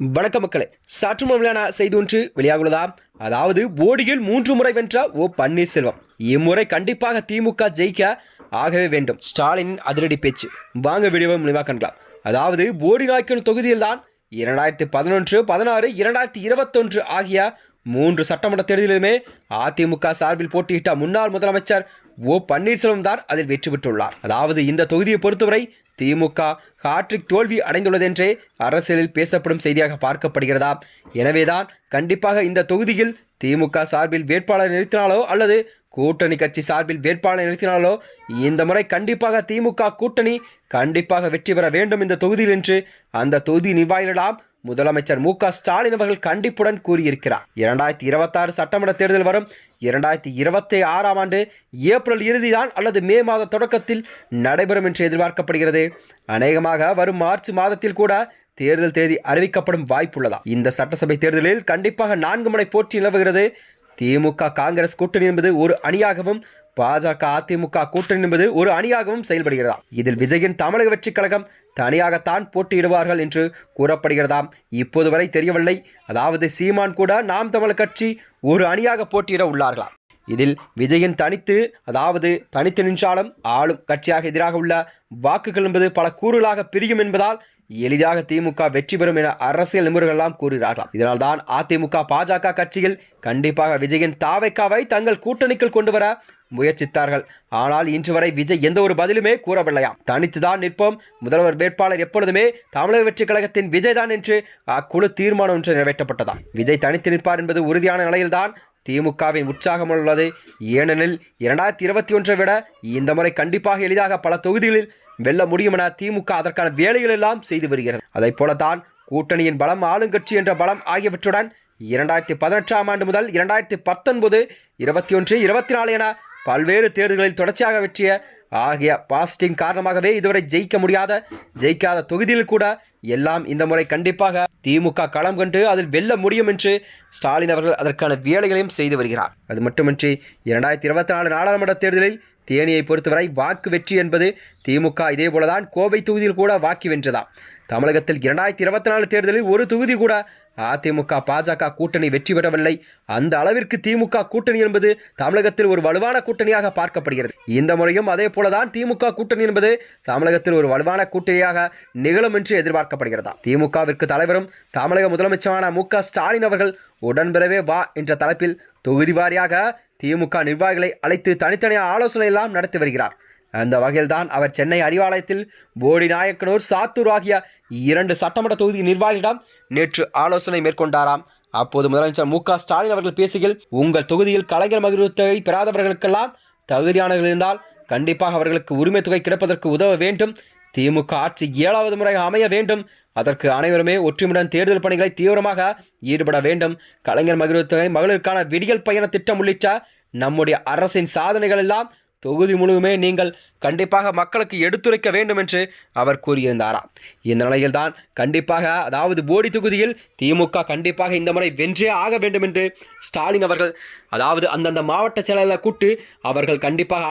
வணக்க மக்களே சற்று முறையான செய்தி ஒன்று வெளியாகுள்ளதா அதாவது போடியில் மூன்று முறை வென்ற ஓ பன்னீர்செல்வம். இம்முறை கண்டிப்பாக திமுக ஜெயிக்க ஆகவே வேண்டும். ஸ்டாலின் அதிரடி பேச்சு. வாங்க வீடியோவை முடிவாக கண்டலாம் அதாவது போடி நாய்க்கன் தொகுதியில்தான் இரண்டாயிரத்தி பதினொன்று பதினாறு இரண்டாயிரத்தி இருபத்தொன்று ஆகிய மூன்று சட்டமன்ற தேர்தலிலுமே அதிமுக சார்பில் போட்டியிட்ட முன்னாள் முதலமைச்சர் ஓ பன்னீர்செல்வம் தான் அதில் வெற்றி பெற்றுள்ளார். அதாவது இந்த தொகுதியை பொறுத்தவரை திமுக ஹாட்ரிக் தோல்வி அடைந்துள்ளதென்றே அரசியலில் பேசப்படும் செய்தியாக பார்க்கப்படுகிறதா? எனவேதான் கண்டிப்பாக இந்த தொகுதியில் திமுக சார்பில் வேட்பாளர் நிறுத்தினாலோ அல்லது கூட்டணி கட்சி சார்பில் வேட்பாளர் நிறுத்தினாலோ இந்த முறை கண்டிப்பாக திமுக கூட்டணி கண்டிப்பாக வெற்றி பெற வேண்டும் இந்த தொகுதியில் என்று அந்த தொகுதி நிர்வாகிகளிடம் முதலமைச்சர் மு க ஸ்டாலின் அவர்கள் கண்டிப்புடன் கூறியிருக்கிறார். இரண்டாயிரத்தி இருபத்தாறு சட்டமன்ற தேர்தல் வரும் இரண்டாயிரத்தி இருபத்தி ஆறாம் ஆண்டு ஏப்ரல் இறுதிதான் அல்லது மே மாத தொடக்கத்தில் நடைபெறும் என்று எதிர்பார்க்கப்படுகிறது. அநேகமாக வரும் மார்ச் மாதத்தில் கூட தேர்தல் தேதி அறிவிக்கப்படும் வாய்ப்புள்ளதா இந்த சட்டசபை தேர்தலில் கண்டிப்பாக நான்கு முறை போட்டி நிலவுகிறது. திமுக காங்கிரஸ் கூட்டணி என்பது ஒரு அணியாகவும் பாஜக அதிமுக கூட்டணி என்பது ஒரு அணியாகவும் செயல்படுகிறதா? இதில் விஜயின் தமிழக வெற்றிக் கழகம் தனியாகத்தான் போட்டியிடுவார்கள் என்று கூறப்படுகிறதாம் இப்போது வரை தெரியவில்லை. அதாவது சீமான் கூட நாம் தமிழ் கட்சி ஒரு அணியாக போட்டியிட உள்ளார்களாம் இதில் விஜயன் தனித்து அதாவது தனித்து நின்றாலும் ஆளும் கட்சியாக எதிராக உள்ள வாக்குகள் என்பது பல கூறுகளாக பிரியும் என்பதால் எளிதாக திமுக வெற்றி பெறும் என அரசியல் நிபுணர்கள்லாம் கூறுகிறார்களாம். இதனால்தான் அதிமுக பாஜக கட்சியில் கண்டிப்பாக விஜயின் தாவைக்காவை தங்கள் கூட்டணிக்குள் கொண்டு வர முயற்சித்தார்கள். ஆனால் இன்று வரை விஜய் எந்த ஒரு பதிலுமே கூறவில்லையாம். தனித்துதான் நிற்போம். முதல்வர் வேட்பாளர் எப்பொழுதுமே தமிழக வெற்றி கழகத்தின் விஜய் தான் என்று அக்குழு தீர்மானம் ஒன்று நிறைவேற்றப்பட்டதாம். விஜய் தனித்து நிற்பார் என்பது உறுதியான நிலையில்தான் திமுகவின் உற்சாகம் உள்ளது. ஏனெனில் இரண்டாயிரத்தி இருபத்தி ஒன்றை விட இந்த முறை கண்டிப்பாக எளிதாக பல தொகுதிகளில் வெல்ல முடியும் என திமுக அதற்கான வேலைகள் எல்லாம் செய்து வருகிறது. அதை போலத்தான் கூட்டணியின் பலம் ஆளுங்கட்சி என்ற பலம் ஆகியவற்றுடன் இரண்டாயிரத்தி பதினெட்டாம் ஆண்டு முதல் இரண்டாயிரத்தி பத்தொன்பது இருபத்தி ஒன்று இருபத்தி நாலு என பல்வேறு தேர்தல்களில் தொடர்ச்சியாக வெற்றிய ஆகிய பாசிட்டிவ் காரணமாகவே இதுவரை ஜெயிக்க முடியாத ஜெயிக்காத தொகுதியில் கூட எல்லாம் இந்த முறை கண்டிப்பாக திமுக களம் கண்டு அதில் வெல்ல முடியும் என்று ஸ்டாலின் அவர்கள் அதற்கான வேலைகளையும் செய்து வருகிறார். அது மட்டுமின்றி இரண்டாயிரத்தி இருபத்தி நாலு நாடாளுமன்ற தேர்தலில் தேனியை பொறுத்தவரை வாக்கு வெற்றி என்பது திமுக இதேபோலதான் கோவை தொகுதியில் கூட வாக்கு வென்றதாம் தமிழகத்தில் இரண்டாயிரத்தி இருபத்தி நாலு தேர்தலில் ஒரு தொகுதி கூட அதிமுக பாஜக கூட்டணி வெற்றி பெறவில்லை. அந்த அளவிற்கு திமுக கூட்டணி என்பது தமிழகத்தில் ஒரு வலுவான கூட்டணியாக பார்க்கப்படுகிறது. இந்த முறையும் அதே போலதான் திமுக கூட்டணி என்பது தமிழகத்தில் ஒரு வலுவான கூட்டணியாக நிகழும் என்று எதிர்பார்க்கப்படுகிறதா? திமுகவிற்கு தலைவரும் தமிழக முதலமைச்சரான மு ஸ்டாலின் அவர்கள் உடன்பிறவே வா என்ற தலைப்பில் தொகுதி வாரியாக திமுக நிர்வாகிகளை அழைத்து தனித்தனியாக ஆலோசனை எல்லாம் நடத்தி வருகிறார். அந்த வகையில்தான் அவர் சென்னை அறிவாலயத்தில் போடி நாயக்கனூர் சாத்தூர் ஆகிய இரண்டு சட்டமன்ற தொகுதி நிர்வாகிகளிடம் நேற்று ஆலோசனை மேற்கொண்டாராம். அப்போது முதலமைச்சர் மு ஸ்டாலின் அவர்கள் பேசுகையில் உங்கள் தொகுதியில் கலைஞர் மகிழ்வு தொகை பெறாதவர்களுக்கெல்லாம் தகுதியானவர்கள் இருந்தால் கண்டிப்பாக அவர்களுக்கு உரிமை தொகை கிடைப்பதற்கு உதவ வேண்டும். திமுக ஆட்சி ஏழாவது முறை அமைய வேண்டும். அதற்கு அனைவருமே ஒற்றுமையுடன் தேர்தல் பணிகளை தீவிரமாக ஈடுபட வேண்டும். கலைஞர் மகிழ்வுத்துறை மகளிருக்கான விடியல் பயண திட்டம் உள்ளிட்ட நம்முடைய அரசின் சாதனைகள் எல்லாம் தொகுதி முழுவதுமே நீங்கள் கண்டிப்பாக மக்களுக்கு எடுத்துரைக்க வேண்டும் என்று அவர் கூறியிருந்தாராம் இந்த நிலையில்தான் கண்டிப்பாக அதாவது போடி தொகுதியில் திமுக கண்டிப்பாக இந்த முறை வென்றே ஆக வேண்டும் என்று ஸ்டாலின் அவர்கள் அதாவது அந்தந்த மாவட்ட செயலாளர் கூட்டு அவர்கள் கண்டிப்பாக